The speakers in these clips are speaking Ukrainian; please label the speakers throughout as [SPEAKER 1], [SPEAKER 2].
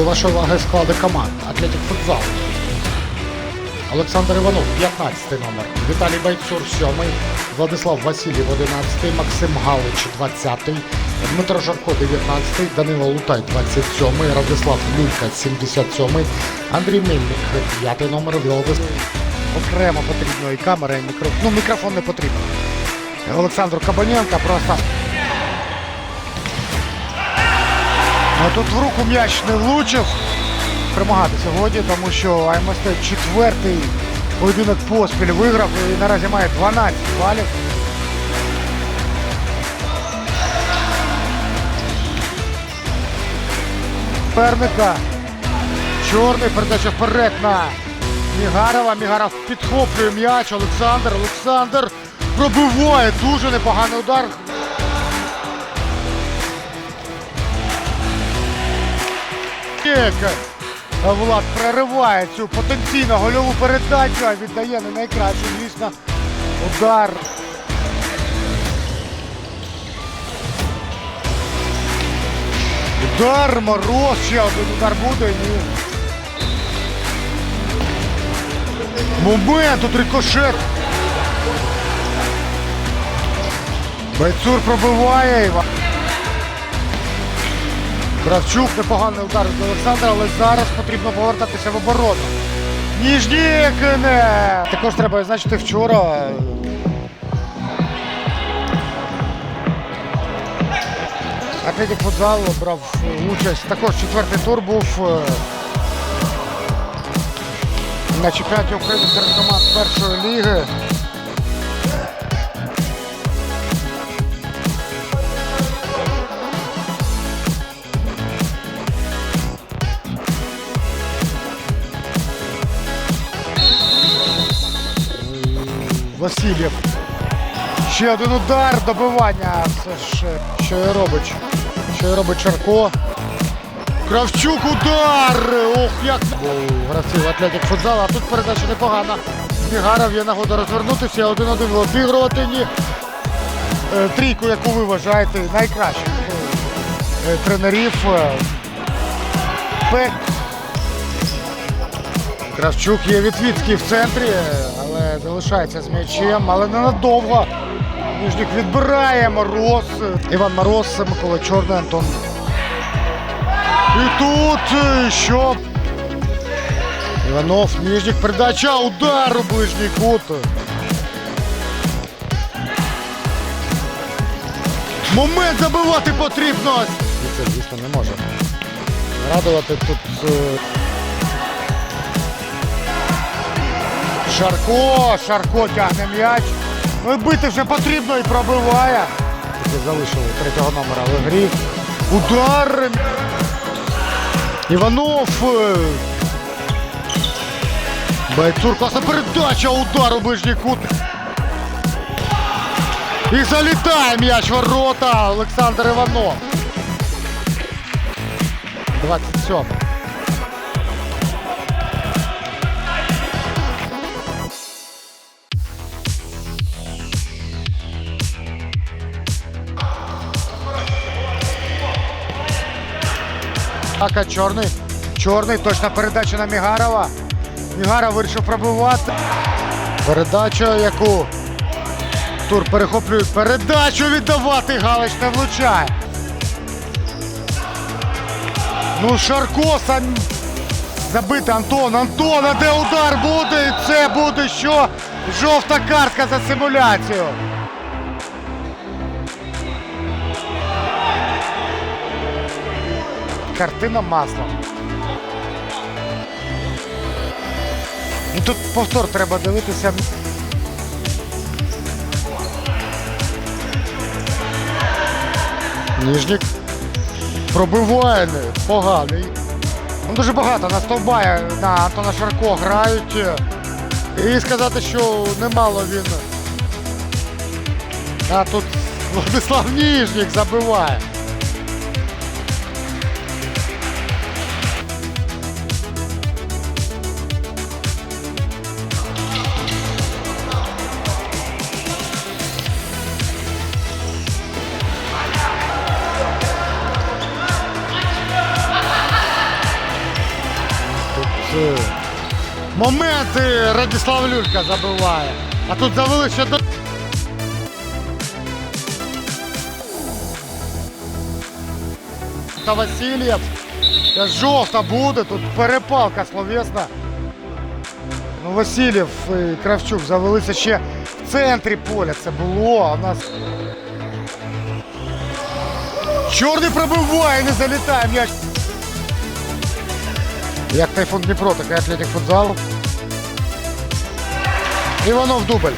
[SPEAKER 1] До вашої уваги склади команд. Атлетик футзал. Олександр Іванов, 15 номер. Віталій Байцур, 7. Владислав Васильєв, 11. Максим Галич, 20. Дмитро Жарко, 19. Данило Лутай, 27. Радислав Люлька, 77. Андрій Мельник, 5 номер. Окремо потрібно і камера, і мікрофон. Ну, мікрофон не потрібен. Олександр Кабаненко просто. Ну, тут в руку м'яч не влучив. Перемагати сьогодні, тому що АМСТ четвертий поєдинок поспіль виграв і наразі має 12 балів. Перника. Чорний передача вперед на Мігарова. Мігаров підхоплює м'яч. Олександр. Олександр пробиває. Дуже непоганий удар. Кек. Влад прориває цю потенційно гольову передачу, а віддає не найкращий, звісно, удар. Удар, мороз, ще один удар буде. Ні. Момент, тут рикошет. Байцур пробиває. Іва- Кравчук непоганий удар від Олександра, але зараз потрібно повертатися в оборону. Ніжнікне! Також треба відзначити вчора. Атлетик футзал брав участь. Також четвертий тур був е, на чемпіонаті України серед команд першої ліги. Васильєв. Ще один удар, добивання. Це ж е, що і робить. Що і робить Чарко. Кравчук удар! Ох, як гравців Атлетик футзал, а тут передача непогана. Мігаров є нагода розвернутися, один-один обігрувати. Ні. Е, Трійку, яку ви вважаєте найкращих е, тренерів. Пек. Кравчук є відвідки в центрі, але залишається з м'ячем, але ненадовго. Ніжник відбирає Мороз. Іван Мороз, Микола Чорний, Антон. І тут е, що? Іванов, Ніжник, передача, удар у ближній кут. Момент забивати потрібно. І це, звісно, не може. Радувати тут. Шарко, Шарко тягне м'яч. Ну бити вже потрібно і пробиває. Тільки залишили третього номера в грі. Удар. Іванов. е, Байцур, класна передача, удар у ближній кут. І залітає м'яч ворота Олександр Іванов. 27. Ака чорний. Чорний, точна передача на Мігарова. Мігаров вирішив пробивати. Передача, яку Тур перехоплює передачу віддавати. Галич не влучає. Ну, Шарко сам забити Антон. Антон, а де удар буде? Це буде що? Жовта картка за симуляцію. Картина маслом. Ну тут повтор треба дивитися. Ніжник пробиває поганий. Ну, дуже багато на Стовбая, на Антона Шарко грають. І сказати, що немало він. А тут Владислав Ніжник забиває. Моменти Радіслав Люлька забиває. А тут завели ще до. Та Васильєв. Та жовта буде, тут перепалка словесна. Ну, Васильєв і Кравчук завелися ще в центрі поля. Це було. В нас. Чорний пробиває, не залітає м'яч. Як Тайфун Дніпро, так і Атлетик футзал. Іванов дубль.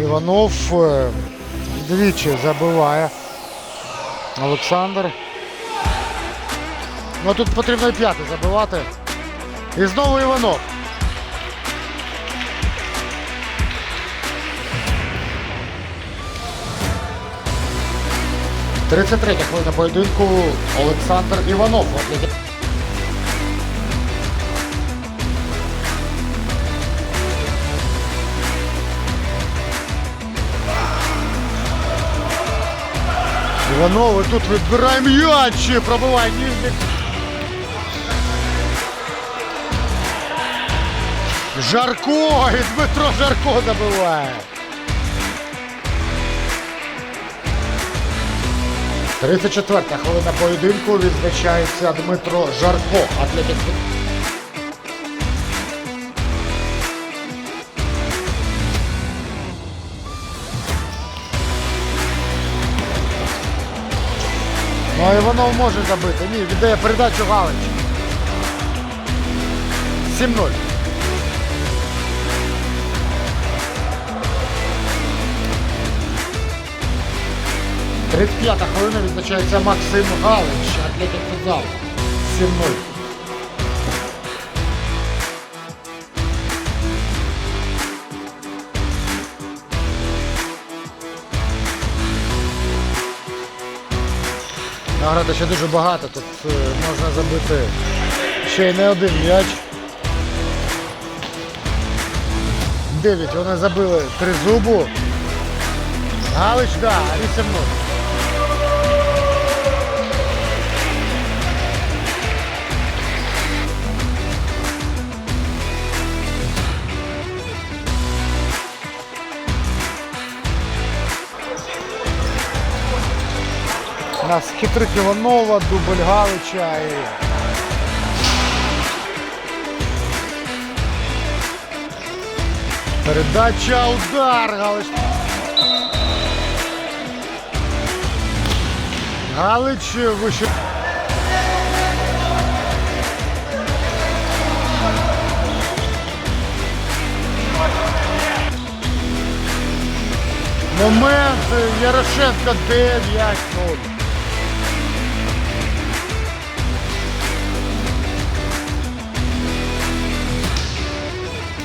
[SPEAKER 1] Іванов е, двічі забиває. Олександр. Ну тут потрібно і п'ятий забивати. І знову Іванов. Тридцять третя хвилина поєдинку Олександр Іванов. Іванов і тут відбирає м'яч, пробиває ніжник. Жарко! І Дмитро Жарко забиває. 34-та хвилина поєдинку відзначається Дмитро Жарко. Атлетик. Ну Іванов може забити. Ні, віддає передачу Галич. 7-0. Тридцять п'ята хвилина відзначається Максим Галич, Атлетик футзал. 7-0. Награда ще дуже багато, тут е, можна забити ще й не один м'яч. 9, вони забили три зубу. Галич, да, 8-0. Нас хитрик Іванова, дубль Галича і передача, удар, Галич. Галич вище. Момент Ярошенко 9-0.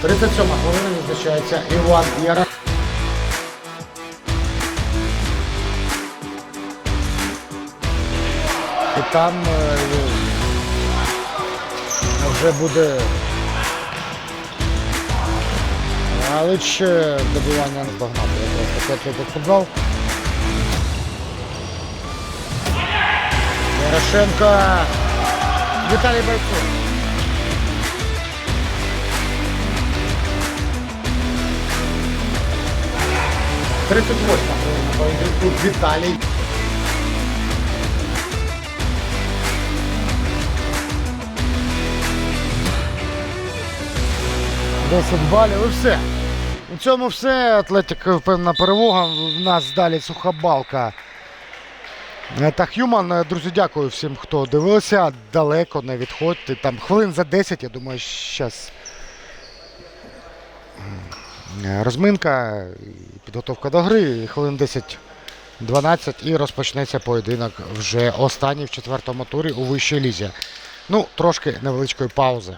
[SPEAKER 1] 37-ма хвилина відзначається Іван Яра. І там е, ну, вже буде ще добивання не погнав. Я просто тут футбол. Ярошенко. Віталій Бойко. 38 хвилина. Тут Віталій. Десять балів і все. У цьому все. Атлетик певна перемога. У нас далі сухобалка. Е, Та Х'юман, е, друзі, дякую всім, хто дивився. Далеко не відходьте. Там хвилин за 10, я думаю, зараз розминка, підготовка до гри, хвилин 10-12 і розпочнеться поєдинок вже останній в четвертому турі у вищій лізі. Ну, трошки невеличкої паузи.